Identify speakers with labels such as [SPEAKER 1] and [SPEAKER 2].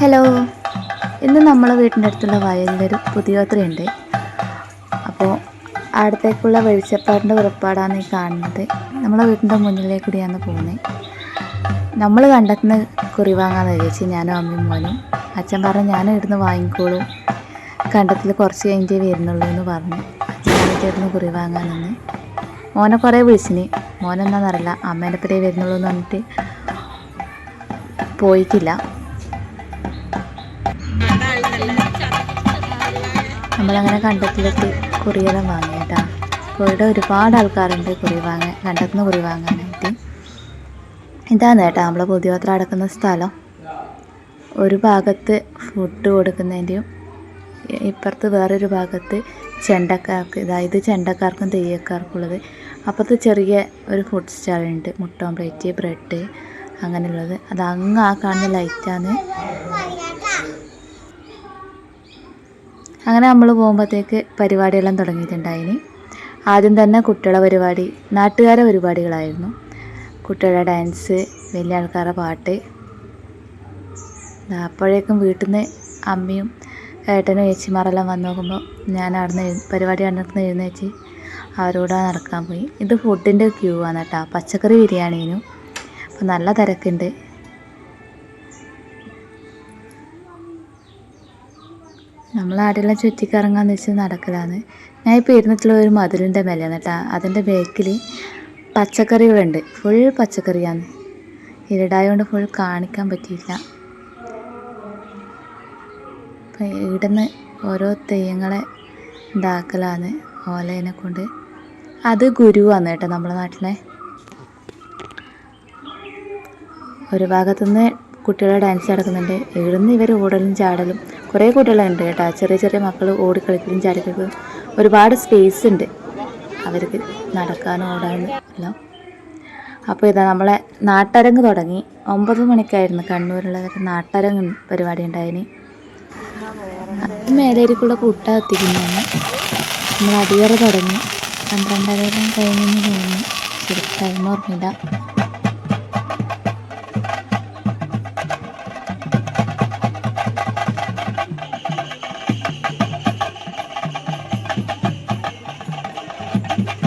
[SPEAKER 1] Hello. ഇന്ന് നമ്മളെ വീട്ടിന്റെ അടുത്തുള്ള വയലിലൊരു പുതിയോത്രയുണ്ട്. അപ്പോൾ അവിടത്തേക്കുള്ള വെളിച്ചപ്പാടിന്റെ പുറപ്പാടാണ് ഈ കാണുന്നത്. നമ്മളെ വീട്ടിന്റെ മുന്നിലേക്ക് കൂടിയാണ് പോകുന്നത്. നമ്മൾ കണ്ടെത്തുന്ന കുറി വാങ്ങാന്ന് വിചാരിച്ചു ഞാനും അമ്മയും മോനും അച്ഛൻ പറഞ്ഞു ഞാനും ഇവിടുന്ന് വാങ്ങിക്കോളൂ. കണ്ടത്തിൽ കുറച്ച് കഴിഞ്ഞേ വരുന്നുള്ളൂ എന്ന് പറഞ്ഞു. അച്ഛൻ ഇവിടുന്ന് കുറി വാങ്ങാൻ നിന്ന് മോനെ കുറേ വിളിച്ചിന്. മോനെന്താണെന്നറിയില്ല അമ്മേന്റെ പേരേ വരുന്നുള്ളൂ എന്ന് പറഞ്ഞിട്ട് പോയിട്ടില്ല. നമ്മളങ്ങനെ കണ്ടത്തിലേക്ക് കുറിയെല്ലാം വാങ്ങി കേട്ടോ അപ്പോൾ ഇവിടെ ഒരുപാട് ആൾക്കാരുണ്ട് കുറി വാങ്ങാൻ കണ്ടത്തുനിന്ന് കുറി വാങ്ങാനായിട്ട്. ഇതാണ് കേട്ടോ നമ്മൾ പുതിയപത്രം അടക്കുന്ന സ്ഥലം. ഒരു ഭാഗത്ത് ഫുഡ് കൊടുക്കുന്നതിന്റെയും ഇപ്പുറത്ത് വേറൊരു ഭാഗത്ത് ചെണ്ടക്കാർക്ക് അതായത് ചെണ്ടക്കാർക്കും തെയ്യക്കാർക്കുള്ളത്. അപ്പുറത്ത് ചെറിയ ഒരു ഫുഡ് സ്റ്റാളുണ്ട് മുട്ട ഓംപ്ലേറ്റ് ബ്രെഡ് അങ്ങനെയുള്ളത്. അത് അങ്ങ് ആ കാണുന്ന ലൈറ്റാണ് അങ്ങനെ നമ്മൾ പോകുമ്പോഴത്തേക്ക് പരിപാടിയെല്ലാം തുടങ്ങിയിട്ടുണ്ടായിന്. ആദ്യം തന്നെ കുട്ടികളെ പരിപാടി നാട്ടുകാരെ പരിപാടികളായിരുന്നു. കുട്ടികളുടെ ഡാൻസ് വലിയ ആൾക്കാരുടെ പാട്ട്. അപ്പോഴേക്കും വീട്ടിൽ നിന്ന് അമ്മയും ഏട്ടനും ചേച്ചിമാരെല്ലാം വന്ന് നോക്കുമ്പോൾ ഞാൻ അവിടുന്ന് പരിപാടി കണ്ടിട്ട് എഴുന്നേച്ച് അവരോട് നടക്കാൻ പോയി. ഇത് ഫുഡിന്റെ ക്യൂ ആണ് കേട്ടോ പച്ചക്കറി ബിരിയാണീനും. അപ്പോൾ നല്ല തിരക്കുണ്ട്. നമ്മൾ ആടെല്ലാം ചുറ്റിക്കറങ്ങാന്ന് വെച്ച് നടക്കലാണ് ഞാൻ ഇപ്പോൾ ഇരുന്നിട്ടുള്ള ഒരു മതിലിന്റെ മേലെയാണ് കേട്ടോ അതിന്റെ ബേക്കിൽ പച്ചക്കറികളുണ്ട്. ഫുൾ പച്ചക്കറിയാണ്. ഇരുടായതുകൊണ്ട് ഫുൾ കാണിക്കാൻ പറ്റിയില്ല. അപ്പം ഇവിടുന്ന് ഓരോ തെയ്യങ്ങളെ ഉണ്ടാക്കലാണ് ഓലേനെ കൊണ്ട്. അത് ഗുരുവാണ് കേട്ടോ നമ്മുടെ നാട്ടിലെ. ഒരു ഭാഗത്തുനിന്ന് കുട്ടികളെ ഡാൻസ് നടക്കുന്നുണ്ട് ഇവിടുന്ന് ഇവർ ഓടലും ചാടലും കുറേ കുട്ടികളുണ്ട് കേട്ടോ. ചെറിയ ചെറിയ മക്കൾ ഓടിക്കളിക്കലും ചാടിക്കളിക്കലും ഒരുപാട് സ്പേസ് ഉണ്ട്. അവർക്ക് നടക്കാനും ഓടാനും എല്ലാം. അപ്പോൾ ഇതാ നമ്മളെ നാട്ടരങ്ങ് തുടങ്ങി. ഒമ്പത് മണിക്കായിരുന്നു കണ്ണൂരുള്ളവർക്ക് നാട്ടരങ്ങ് പരിപാടി ഉണ്ടായിന്. മേലേക്കുള്ള കൂട്ട എത്തിക്കുന്നതാണ്. നമ്മൾ അടിയറ തുടങ്ങി. പന്ത്രണ്ടരം കഴിഞ്ഞെന്ന് തോന്നുന്നു. ശരി ടൈം ഓർമ്മയില്ല Thank you.